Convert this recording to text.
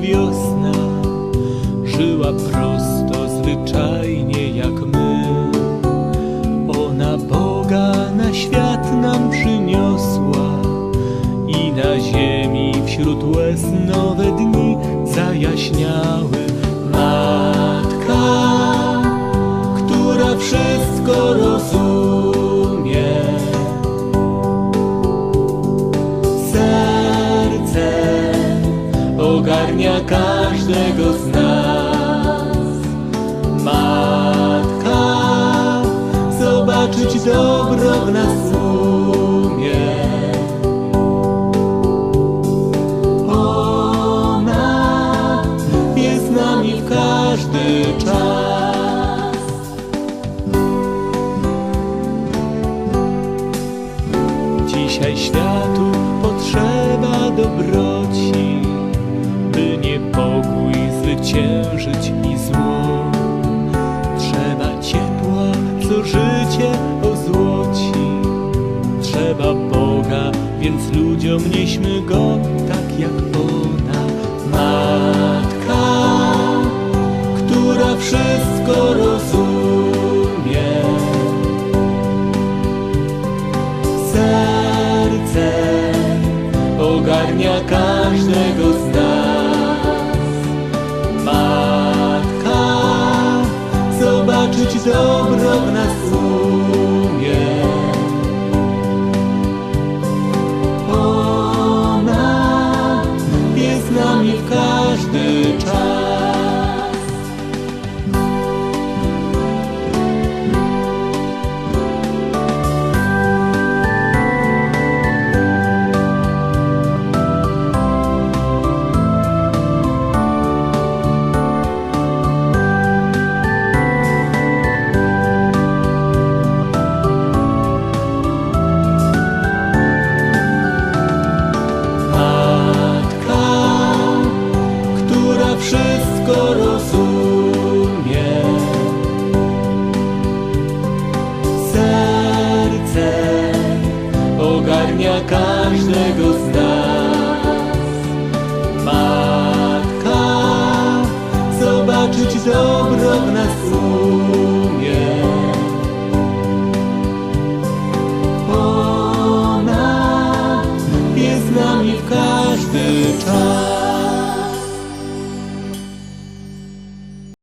wiosna, żyła prosto, zwyczajnie jak my. Ona Boga na świat nam przyniosła i na ziemi wśród łez nowe dni zajaśniały. Matka, która wszystko rozumie. Ogarnia każdego z nas. Matka, zobaczyć dobro w nas umie. Ona jest z nami w każdy czas. Dzisiaj światu potrzeba dobroci, by niepokój zwyciężyć i zło. Trzeba ciepła, co życie ozłoci. Trzeba Boga, więc ludziom nieśmy Go tak jak ona. Matka, która wszystko rozumie. Serce ogarnia każdego zobaczyć dobro w nas tego rozumie. Serce ogarnia każdego z nas. Matka zobaczyć dobro w nas umie. Ona jest z nami w każdy czas.